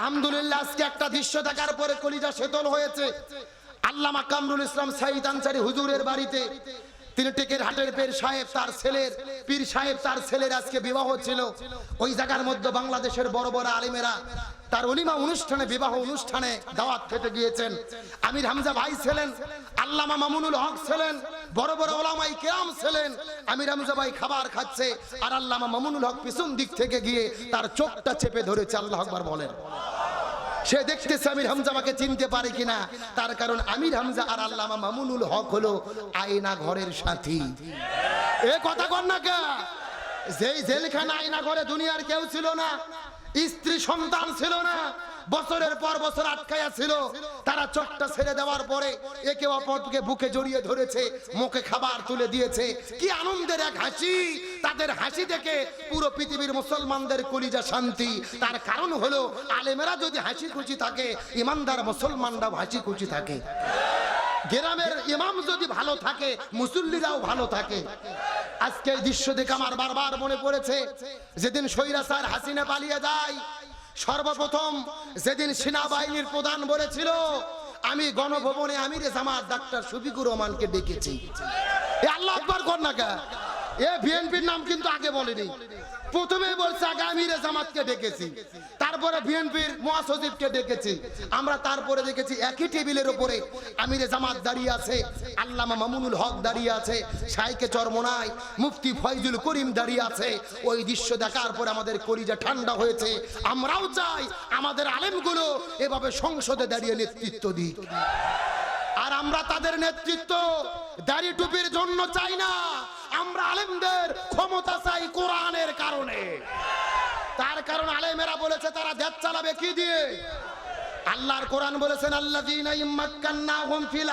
আলহামদুলিল্লাহ, আজকে একটা দৃশ্য দেখার পরে কলিজা শীতল হয়েছে। আল্লামা কামরুল ইসলাম সাইদ আনসারি হুজুরের বাড়িতে। তিনি টেকের হাটের পীর সাহেব, তার ছেলের পীর সাহেব, তার ছেলের আজকে বিবাহ ছিল। ওই জায়গার মধ্যে বাংলাদেশের বড় বড় আলিমেরা তার অলিমা অনুষ্ঠানে, বিবাহ অনুষ্ঠানে দাওয়াত খেতে গিয়েছেন। আমির হামজা ভাই ছিলেন, আল্লামা মামুনুল হক ছিলেন, বড় বড় ওলামাই কেরাম ছিলেন। আমির হামজা ভাই খাবার খাচ্ছে, আর আল্লামা মামুনুল হক পিছন দিক থেকে গিয়ে তার চোখটা চেপে ধরেছে, আল্লাহ আকবার বলেন। সে দেখতেছে আমির হামজা আমাকে চিনতে পারে কিনা। তার কারণ আমির হামজা আর আল্লামা মামুনুল হক হলো আয়না ঘরের সাথী। এ কথা কর না কা? যেই জেলখানা আয়না ঘরে দুনিয়ার কেউ ছিল না, স্ত্রী সন্তান ছিল না বছরের পর বছর আটকায়া ছিল। তারা চোখটা ছেড়ে দেওয়ার পরে একে অপরকে বুকে জড়িয়ে ধরেছে, মুখে খাবার তুলে দিয়েছে। কি আনন্দের এক হাসি! তাদের হাসি দেখে পুরো পৃথিবীর মুসলমানদের কলিজা শান্তি। তার কারণ হলো, আলেমেরা যদি হাসি খুশি থাকে, ইমানদার মুসলমানরা হাসি খুশি থাকে। গ্রামের ইমাম যদি ভালো থাকে, মুসল্লিরাও ভালো থাকে। আজকে দৃশ্য দেখে আমার বারবার মনে পড়েছে, যেদিন স্বৈরাচার হাসিনা পালিয়ে যায় সর্বপ্রথম যেদিন সেনাবাহিনীর প্রধান বলেছিল, আমি গণভবনে আমিরে জামাত ডাক্তার শফিকুর রহমানকে ডেকেছি। এ আল্লাহ না কা এ বিএনপির নাম কিন্তু আগে বলেনি। প্রথমে বলছে, আগে আমিরে জামাতকে ডেকেছি। তারপরে বিএনপির মহাসচিবকে ডেকেছি আমরা তারপরে দেখেছি একই টেবিলের উপরে আমিরে জামাত দাঁড়িয়ে আছে, আল্লামা মামুনুল হক দাঁড়িয়ে আছে সাইকে চরমনায় মুফতি ফয়জুল করিম দাঁড়িয়ে আছে। ওই দৃশ্য দেখার পরে আমাদের কলিজা ঠান্ডা হয়েছে। আমরাও চাই আমাদের আলেমগুলো এভাবে সংসদে দাঁড়িয়ে নেতৃত্ব দিক। আর আমরা তাদের নেতৃত্ব দাড়ি টুপির জন্য চাই না। আমরা আলেমদের ক্ষমতা চাই কোরআনের কারণে। তার কারণ আলেমেরা বলেছে, তারা দেশ চালাবে কি দিয়ে? আল্লাহর কোরআন বলেছেন আল্লাহ ফিল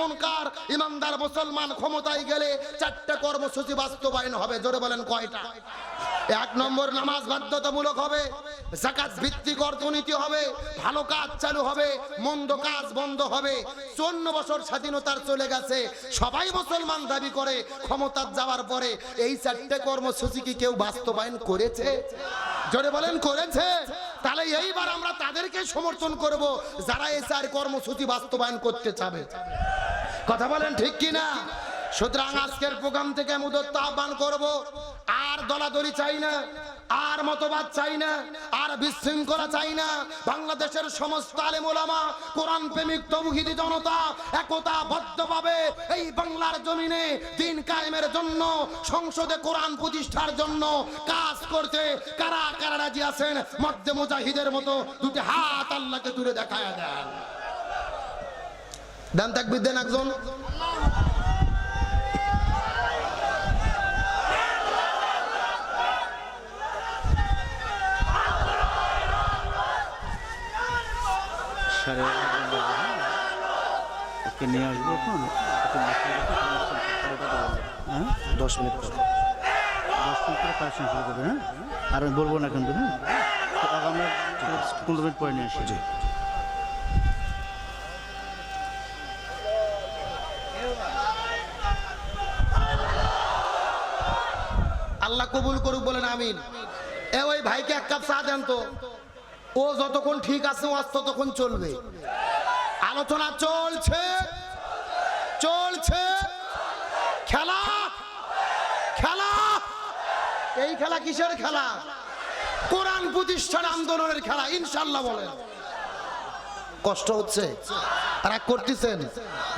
মুনকার। ইমানদার মুসলমান ক্ষমতায় গেলে চারটে কর্মসূচি বাস্তবায়ন হবে। জোরে বলেন কয়টা? এক নম্বর নামাজ বাধ্যতামূলক হবে, জাকাত ভিত্তিক অর্থনীতি হবে, ভালো কাজ চালু হবে, মন্দ কাজ বন্ধ হবে চন্ন বছর স্বাধীনতার চলে গেছে, সবাই মুসলমান দাবি করে, ক্ষমতার যাওয়ার পরে এই চারটে কর্মসূচি কি কেউ বাস্তবায়ন করেছে? জোরে বলেন, করেছে। তাহলে এইবার আমরা তাদেরকে সমর্থন করব যারা এই চার কর্মসূচি বাস্তবায়ন করতে চাবে। কথা বলেন ঠিক কি না সুতরাং আজকের প্রোগ্রাম থেকে আমি আহ্বান করব, আর দলাদলি চাই না, আর মতবাদ চাই না, আর বিশৃঙ্খলা চাই না। বাংলাদেশের সমস্ত আলেম ওলামা, কোরআন প্রেমিক, তৌহিদি জনতা একতা বদ্ধভাবে এই বাংলার জমিনে দিন কায়েমের জন্য, সংসদে কোরআন প্রতিষ্ঠার জন্য কাজ করতে কারা কারা রাজি আছেন? মধ্যে মুজাহিদের মতো দুটি হাত আল্লাহকে দূরে দেখায় দেন। দেন তাকবির দেন একজন। সাড়ে হ্যাঁ? ওকে নিয়ে আসব এখন? হ্যাঁ? দশ মিনিট পর। দশ মিনিট পরে কালেকশন শুরু করবে হ্যাঁ? আর আমি বলব না কিন্তু হ্যাঁ? আগামী পনেরো মিনিট পরে নিয়ে আল্লাহ কবুল করুক বলেন আমিন। এ ওই ভাইকে এক কাপ চা দেন তো। ও যতক্ষণ ঠিক আছে, ও আজ ততক্ষণ চলবে। আলোচনা চলছে। চলছে। খেলা। খেলা। এই খেলা কিসের খেলা? কোরআন প্রতিষ্ঠান আন্দোলনের খেলা ইনশাল্লাহ বলেন। কষ্ট হচ্ছে? রাগ করতেছেন।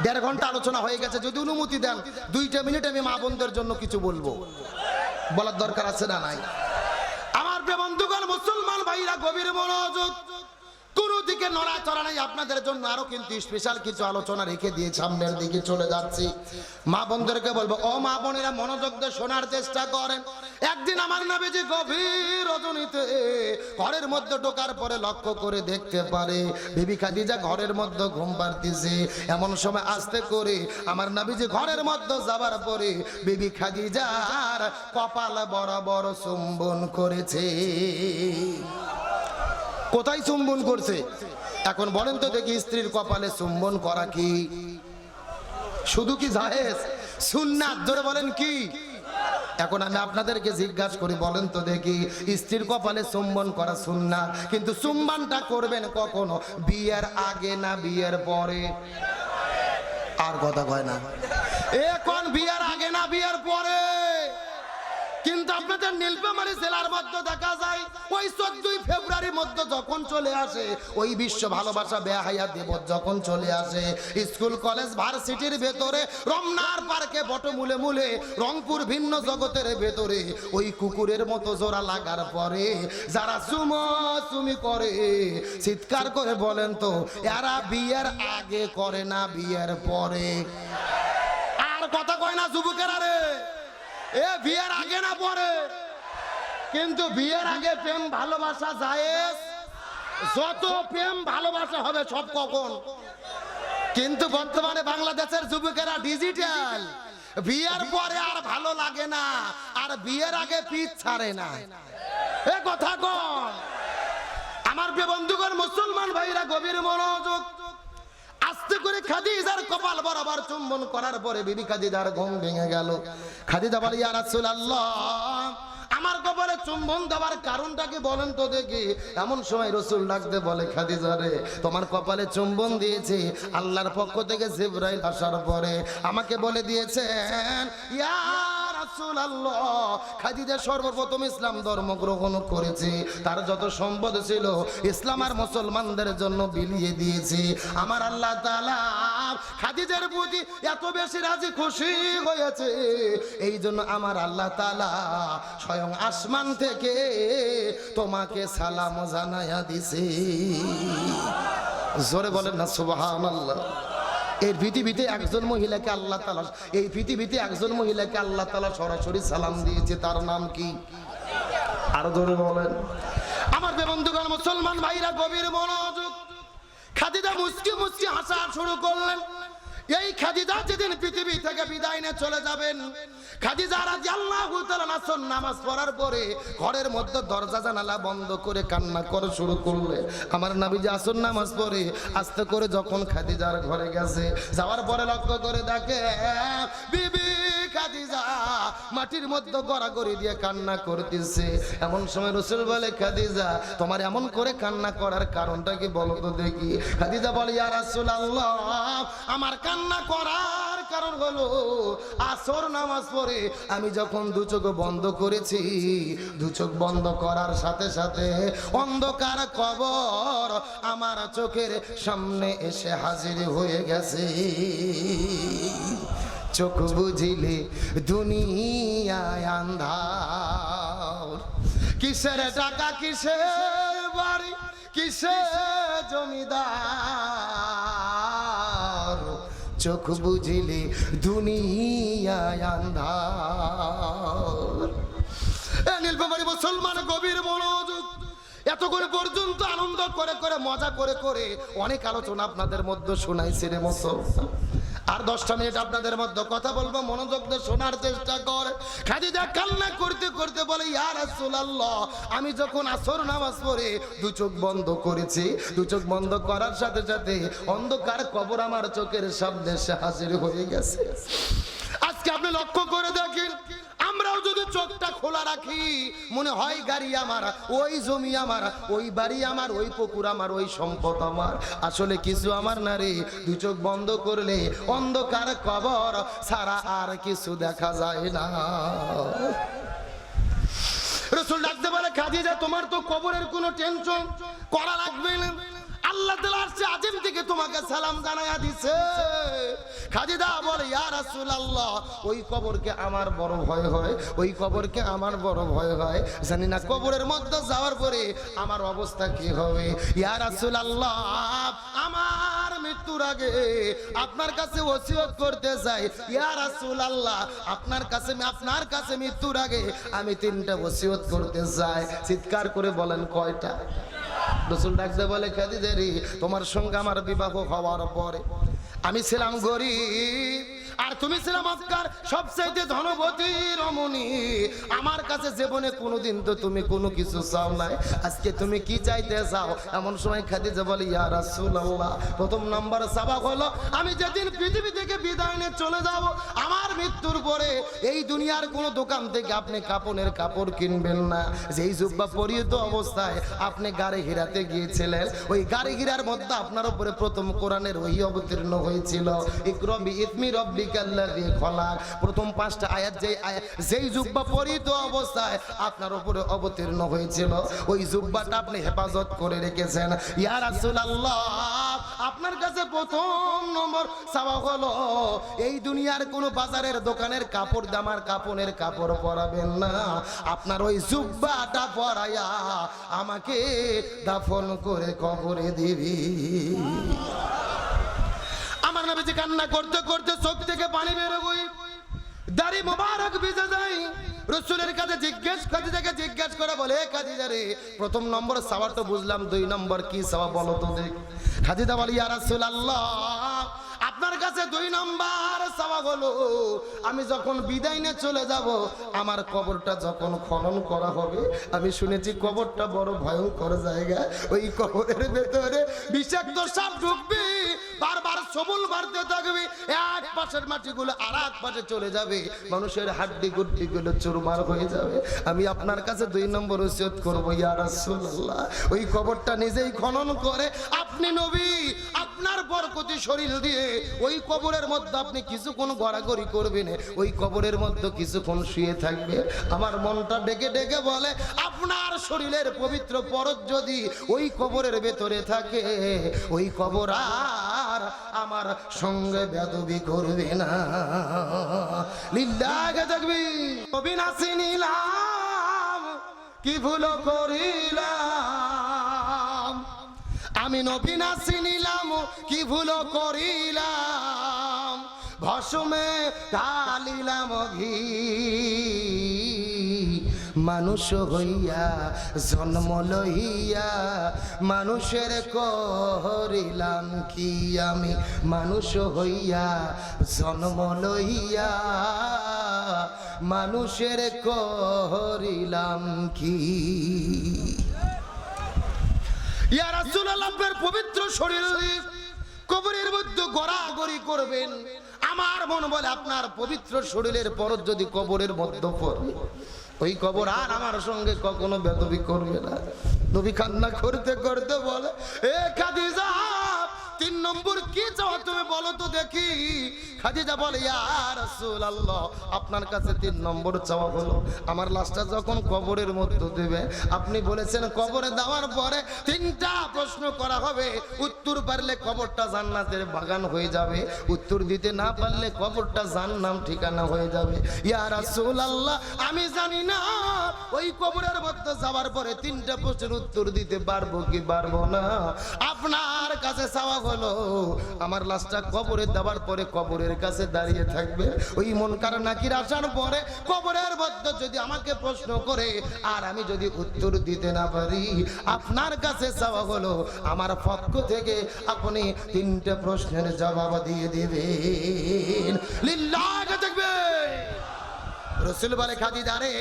দেড় ঘণ্টা আলোচনা হয়ে গেছে, যদি অনুমতি দেন, দুইটা মিনিট আমি মা বোনদের জন্য কিছু বলব। বলার দরকার আছে না নাই? ভাইরা গভীর মনোযোগ দিকে নড়াচড়া নাই আপনাদের জন্য আরও কিন্তু স্পেশাল কিছু আলোচনা রেখে দিয়ে সামনের দিকে চলে যাচ্ছি। মা বোনদেরকে বলব, ও মা বোনেরা মনোযোগ দিয়ে শোনার চেষ্টা করেন। একদিন আমার নাবিজি গভীর রজনীতে ঘরের মধ্যে ঢোকার পরে লক্ষ্য করে দেখতে পারে, বিবি খাদিজা ঘরের মধ্যে ঘুম পাড়তেছে। এমন সময় আস্তে করে আমার নাবিজি ঘরের মধ্যে যাবার পরে বিবি খাদিজার কপাল বরাবর চুম্বন করেছে। কোথায় চুম্বন করছে? এখন বলেন তো দেখি স্ত্রীর কপালে চুম্বন করা কি? শুধু কি জাহেজ সুন্নাত ধরে বলেন কি? এখন আমি আপনাদেরকে জিজ্ঞাসা করি, বলেন তো দেখি, স্ত্রীর কপালে চুম্বন করা সুন্না কিন্তু চুম্বনটা করবেন কখনো? বিয়ের আগে না বিয়ের পরে? আর কথা কয় না। এখন বিয়ের আগে না বিয়ের পরে? কিন্তু আপনাদের নীলফামারী জেলার মধ্যে দেখা যায়, ওই চোদ্দই ফেব্রুয়ারির মধ্যে যখন চলে আসে, ওই বিশ্ব ভালোবাসা বেহাইয়া দিবস যখন চলে আসে, স্কুল, কলেজ, ভার্সিটির ভেতরে, রমনার পার্কে বটমূলে মূলে, রংপুর ভিন্ন জগতের ভেতরে, ওই কুকুরের মতো জোড়া লাগার পরে, যারা চুমো চুমি করে, চিৎকার করে বলেন তো, এরা বিয়ের আগে করে না, বিয়ের পরে। আর কথা কয় না যুবকেরা রে এ বিয়ের আগে না পরে? কিন্তু বিয়ের আগে প্রেম ভালোবাসা যায়। যত প্রেম ভালোবাসা হবে সব কখন? কিন্তু বর্তমানে বাংলাদেশের যুবকেরা ডিজিটাল বিয়ের পরে আর ভালো লাগে না, আর বিয়ের আগে পিছ ছাড়ে না। এ কথা কন। আমার বন্ধুগণ, মুসলমান ভাইরা, গভীর মনোযোগ খাদিজার কপাল বরাবর চুম্বন করার পরে বিবি খাদিজার ঘুম ভেঙে গেল। খাদিজা বলে আমার কপালে চুম্বন দেওয়ার কারণটা কি বলেন তো দেখি? এমন সময় রসুল ডাকতে বলে, খাদিজা রে, তোমার কপালে চুম্বন দিয়েছি। আল্লাহর পক্ষ থেকে জিব্রাইল আসার পরে আমাকে বলে দিয়েছেন, ইয়া খাদিজা সর্বপ্রথম ইসলাম ধর্ম গ্রহণ করেছে। তার যত সম্পদ ছিল, ইসলাম আর মুসলমানদের জন্য বিলিয়ে দিয়েছি। আমার আল্লাহ তাআলা খাদিজার প্রতি এত বেশি রাজি খুশি হয়েছে। এই জন্য আমার আল্লাহ তাআলা স্বয়ং আসমান থেকে তোমাকে সালাম জানায়া দিছে। জোরে বলেন না, সুবহানাল্লাহ। এই পৃথিবীতে একজন মহিলাকে আল্লাহ তালা এই পৃথিবীতে একজন মহিলাকে আল্লাহ তালা সরাসরি সালাম দিয়েছে তার নাম কি? আরও ধরে বলেন। আমার বেবন্ধুগণ মুসলমান ভাইরা গভীর মনোযোগ খাদিদা মুসকি মুসকি হাসা শুরু করলেন। এই খাদিজা যেদিন পৃথিবী থেকে বিদায় নিয়ে চলে যাবেন নামাজ পড়ার পরে ঘরের মধ্যে দরজা জানালা বন্ধ করে কান্না করে শুরু করলে। আমার নাবিজি আসন নামাজ পড়ে, আস্তে করে যখন খাদিজার ঘরে গেছে, যাওয়ার পরে লক্ষ্য করে দেখে, বিবি মাটির মধ্যে গড়াগড়ি দিয়ে কান্না করতেছে। এমন সময় রসুল বলে, খাদিজা, তোমার এমন করে কান্না করার কারণটা কি বলো তো দেখি? খাদিজা বলে, ইয়া রাসূলুল্লাহ, আমার কান্না করার কারণ হলো আসর নামাজ পড়ে আমি যখন দু চোখ বন্ধ করেছি, দু চোখ বন্ধ করার সাথে সাথে অন্ধকার কবর আমার চোখের সামনে এসে হাজির হয়ে গেছে। চোখ বুঝিলে দুনিয়ায় আন্ধার। কিসের টাকা, কিসের বাড়ি, কিসের জমিদার? চোখ বুঝিলে দুনিয়ায় আন্ধার। মুসলমান গভীর মনোযোগ। এতক্ষণ পর্যন্ত আনন্দ করে করে, মজা করে করে অনেক আলোচনা আপনাদের মধ্যে শোনাইছে রে মুসলমান। আর দশটা মিনিট আপনাদের মধ্যে কথা বলব, মনোযোগ দিয়ে শোনার চেষ্টা কর। খাদিজা কান্না করতে করতে বলে ইয়ার রাসূলুল্লাহ, আমি যখন আসর নামাজ পড়ে দু চোখ বন্ধ করেছি, দু চোখ বন্ধ করার সাথে সাথে অন্ধকার কবর আমার চোখের সামনে এসে হাজির হয়ে গেছে। আজকে আপনি লক্ষ্য করে দেখেন যদি চোখটা খোলা রাখি, মনে হয় গাড়ি আমার, ওই জমি আমার, ওই বাড়ি আমার, ওই পুকুর আমার, ওই সম্পদ আমার। আসলে কিছু আমার না রে, দু চোখ বন্ধ করলে অন্ধকার কবর ছাড়া আর কিছু দেখা যায় না। রসুল ডাকতে বলে, খাদিজা, তোমার তো কবরের কোনো টেনশন, করা লাগবে না। আল্লাহ আসছে, আজিম থেকে তোমাকে সালাম জানায়া দিছে। খাদিজা বলে, ইয়া রাসূলুল্লাহ, ওই কবরকে আমার বড় ভয় হয়, ওই কবরকে আমার বড় ভয় হয়। জানি না কবরের মধ্যে যাওয়ার পরে আমার অবস্থা কি হবে। ইয়া রাসূলুল্লাহ, আমার মৃত্যুর আগে আপনার কাছে ওসিয়ত করতে চাই। ইয়া রাসূলুল্লাহ, আপনার কাছে আপনার কাছে মৃত্যুর আগে আমি তিনটা ওসিয়ত করতে চাই। চিৎকার করে বলেন, কয়টা? রসুল ডাকতে বলে খাদিজারি তোমার সঙ্গে আমার বিবাহ হওয়ার পরে আমি ছিলাম গরিব। আর তুমি ছিলে মক্কার সবচাইতে ধনবতী রমণী। আমার কাছে জীবনে কোনোদিন তো তুমি কোনো কিছু চাও নাই। আজকে তুমি কি চাইতে চাও এমন সময় খাদিজা বলে, ইয়া রাসূলুল্লাহ। প্রথম নাম্বার সাবাক হলো, আমি যেদিন পৃথিবী থেকে বিদায় নিয়ে চলে যাব, আমার মৃত্যুর পরে এই দুনিয়ার কোন দোকান থেকে আপনি কাপড়ের কাপড় কিনবেন না। যেই জুব্বা পরিহিত অবস্থায় আপনি গাড়ি হিরাতে গিয়েছিলেন, ওই গাড়ি হিরার মধ্যে আপনার উপরে প্রথম কোরআনের ওই অবতীর্ণ হয়েছিল। ইকরবি ইসমি প্রথম পাঁচটা আয়াত যেই জুব্বা পরিহিত অবস্থায় আপনার উপরে অবতীর্ণ হয়েছিল, ওই জুব্বাটা আপনি হেফাজত করে রেখেছেন। আপনার কাছে প্রথম নম্বর হলো, এই দুনিয়ার কোনো বাজারের দোকানের কাপড় দামার কাপড়ের কাপড় পরাবেন না। আপনার ওই জুব্বাটা পরাইয়া আমাকে দাফন করে কবরে দিবি। নবীজি কান্না করতে করতে চোখ থেকে পানি বেরোবই দাড়ি মোবারক ভিজে যায়। রসুলের কাছে জিজ্ঞেস খাদিজাকে জিজ্ঞেস করে, বলে রে, প্রথম নম্বর সাওয়ার তো বুঝলাম, দুই নম্বর কি সাওয়া বলো তো দেখ। বলি, ইয়া আপনার কাছে দুই নম্বর হলো। আমি যখন বিদায় নিয়ে চলে যাব, আমার কবরটা যখন খনন করা হবে, আমি শুনেছি কবরটা বড় ভয়ঙ্কর জায়গা। ওই কবরের ভেতরে বিষাক্ত সাপ ঢুকবে। সবল বাড়তে থাকবে, এক পাশের মাটিগুলো আর এক পাশে চলে যাবে। মানুষের হাড্ডি গুড্ডি গুলো চুরমার হয়ে যাবে। আমি আপনার কাছে দুই নম্বর ওসিয়ত করব, ইয়া রাসূলুল্লাহ। ওই কবরটা নিজেই খনন করে, আপনি নবী, আপনার বরকতি শরীর দিয়ে ওই কবরের মধ্যে আপনি কিছুক্ষণ গড়াগড়ি করবেন। ওই কবরের মধ্যে কিছুক্ষণ শুয়ে থাকবে। আমার মনটা ডেকে ডেকে বলে, আপনার শরীরের পবিত্র পরত যদি ওই কবরের ভেতরে থাকে, ওই কবর আমার সঙ্গে বেদবি করবে না। লিল্লাহে থাকবি অবিনাশী নিলাম কি ভুল করিলাম? আমি নবীনাসি নিলাম কি ভুল করিলাম? ভসমে ঢালিলাম ঘি। মানুষ হইয়া, জন্ম লইয়া, মানুষের করিলাম কি আমি? মানুষ হইয়া, জন্ম লইয়া, মানুষের করিলাম কি? ইয়া রাসূলুল্লাহের পবিত্র শরীর কবরের মধ্যে গড়াগড়ি করবেন। আমার মন বলে আপনার পবিত্র শরীরের পরত যদি কবরের মধ্যে পড়ে ওই কবর আর আমার সঙ্গে কখনো বেদবি করবে না। নবী কান্না করতে করতে বলে, এ খাদিজা! তিন নম্বর কি চাও তুমি বলো তো দেখি। খাদিজা বলে, ইয়া রাসূলুল্লাহ, আপনার কাছে তিন নম্বর চাওয়া হলো। আমার লাশটা যখন কবরের মধ্যে দেবে, আপনি বলেছেন কবরে দেওয়ার পরে তিনটা প্রশ্ন করা হবে। উত্তর পারলে কবরটা জান্নাতের বাগান হয়ে যাবে। উত্তর দিতে না পারলে কবরটা জান্নাম ঠিকানা হয়ে যাবে। ইয়া রাসূলুল্লাহ, আমি জানি না, ওই কবরের মধ্যে যাওয়ার পরে তিনটা প্রশ্নের উত্তর দিতে পারব কি পারব না। আপনার কাছে চাওয়া হলো, আমার লাশটা কবরে দেওয়ার পরে কবরের কাছে দাঁড়িয়ে থাকবে। ওই মন কার নাকির আসার পরে কবরের মধ্যে যদি আমাকে প্রশ্ন করে, আর আমি যদি উত্তর দিতে না পারি, আপনার কাছে চাওয়া হলো, আমার পক্ষ থেকে আপনি তিনটে প্রশ্নের জবাব দিয়ে দিবেন। লিল্লাহকে দেখবে রসুল বলে খাদিদারে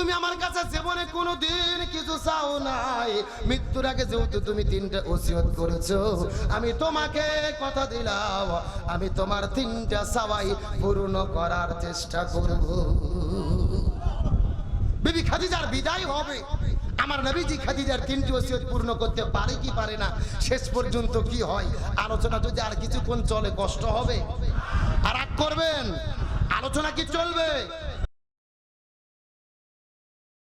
তুমি আমার কাছে জীবনে কোনো দিন কিছু চাও নাই। মৃত্যুর আগে যেহেতু তুমি তিনটা ওসিয়ত করেছ, আমি তোমাকে কথা দিলাম, আমি তোমার তিনটা চাওয়াই পূর্ণ করার চেষ্টা করব। বিবি খাদিজার বিদায় হবে। আমার নবীজি খাদিজার তিনটি ওসিয়ত পূর্ণ করতে পারে কি পারে না, শেষ পর্যন্ত কি হয়, আলোচনা যদি আর কিছুক্ষণ চলে, কষ্ট হবে। আর করবেন, আলোচনা কি চলবে?